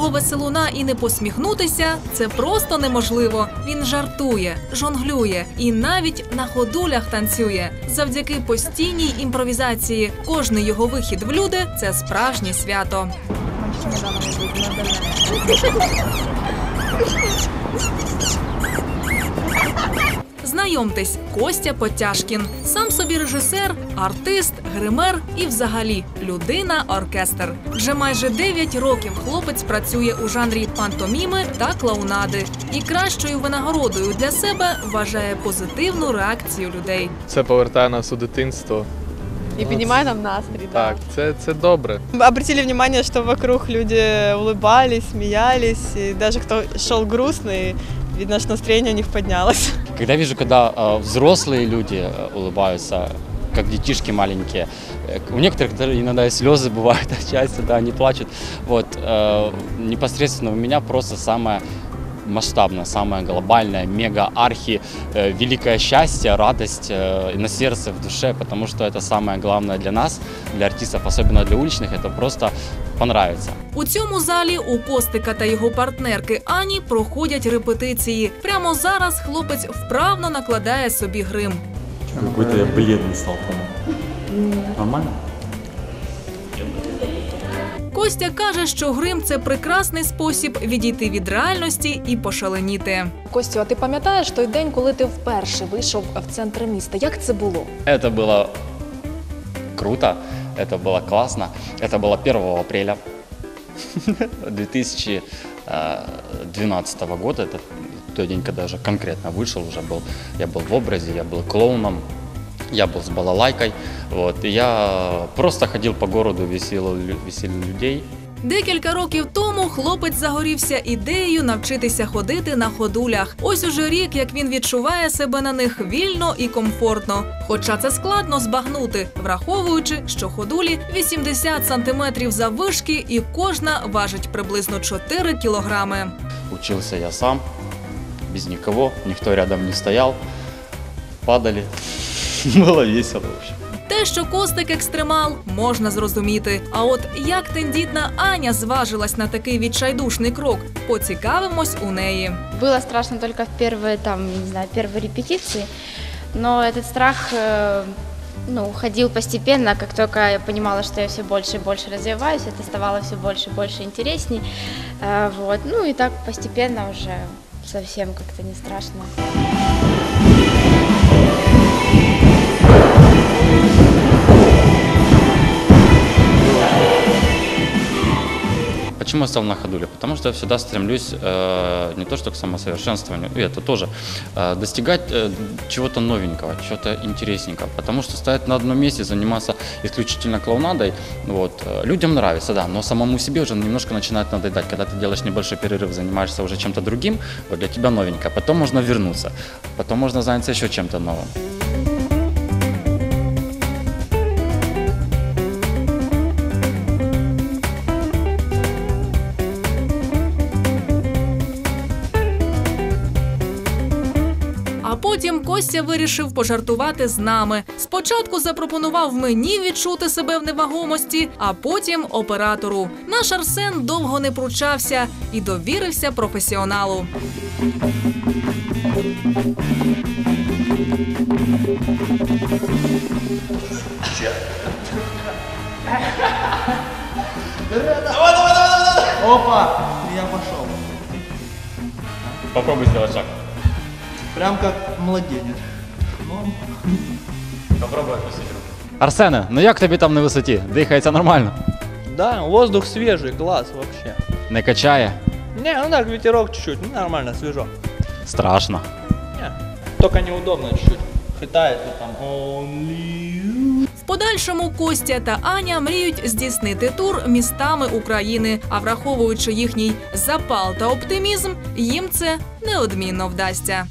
цього веселуна і не посміхнутися це просто неможливо. Він жартує, жонглює і навіть на ходулях танцює. Завдяки постійній імпровізації. Кожний його вихід в люди це справжнє свято. Знайомтесь, Костя Потяшкін, сам собі режисер, артист, гример і взагалі людина-оркестр. Вже майже 9 років хлопець працює у жанрі пантоміми та клоунади. І кращою винагородою для себе вважає позитивну реакцію людей. Це повертає нас у дитинство. И поднимает нам настрой, да. Так, це, це добре. Обратили внимание, что вокруг люди улыбались, смеялись, и даже кто шел грустный, видно, что настроение у них поднялось. Когда вижу, когда э, взрослые люди э, улыбаются, как детишки маленькие, э, у некоторых даже иногда и слезы бывают отчасти, да, они плачут. Вот, э, непосредственно у меня просто самое масштабное, самое глобальное, мега-архи, э, великое счастье, радость э, на сердце, в душе, потому что это самое главное для нас, для артистов, особенно для уличных, это просто понравится. У цьому залі у Костика та його партнерки Ані проходять репетиції. Прямо зараз хлопець вправно накладає собі грим. Какой-то я бледный стал, по-моему. Нормально? Костя каже, що грим це прекрасний спосіб відійти від реальності і пошаленіти. Костю, а ти пам'ятаєш той день, коли ти вперше вийшов в центр міста? Як це було? Это было круто, это было классно. Это было 1 апреля 2012 года. Это тот день, когда я уже конкретно вышел, уже был, я был в образе, я был клоуном, я был с балалайкой. Вот, и я просто ходил по городу, веселил, веселил людей. Декілька років тому хлопець загорівся ідеєю навчитися ходити на ходулях. Ось уже рік, як він відчуває себе на них вільно і комфортно. Хоча це складно збагнути, враховуючи, що ходулі 80 сантиметрів заввишки і кожна важить приблизно 4 кілограми. Учился я сам, без никого, никто рядом не стоял. Падали. Было весело, в общем. Те, що Костик екстремал, можна зрозуміти. А от як тендітна Аня зважилась на такий відчайдушний крок, поцікавимось у неї. Было страшно только в первые, там, не знаю, первые репетиции, но этот страх э, ну, уходил постепенно, как только я понимала, что я все больше и больше развиваюсь, это ставало все больше и больше интересней. Э, вот. Ну и так постепенно уже совсем как-то не страшно. Почему я стал на ходуле? Потому что я всегда стремлюсь э, не то что к самосовершенствованию, и это тоже, э, достигать э, чего-то новенького, чего-то интересненького. Потому что стоять на одном месте, заниматься исключительно клоунадой, вот, э, людям нравится, да, но самому себе уже немножко начинает надоедать. Когда ты делаешь небольшой перерыв, занимаешься уже чем-то другим, вот для тебя новенькое, потом можно вернуться, потом можно заняться еще чем-то новым. Потім Костя вирішив пожартувати з нами. Спочатку запропонував мені відчути себе в невагомості, а потім оператору. Наш Арсен довго не пручався і довірився професіоналу. Опа! Я пошел. Попробуй сделать шаг. Прям как младенец. Ну, Попробуй опустить руку. Арсене, ну як тобі там на висоті? Дихається нормально? да, воздух свежий, класс вообще. Не качає? Не, ну так, ветерок чуть-чуть, ну нормально, свежо. Страшно. Не, только неудобно чуть-чуть. Хитает и там only. В подальшому Костя та Аня мріють здійснити тур містами України. А враховуючи їхній запал та оптимізм, їм це неодмінно вдасться.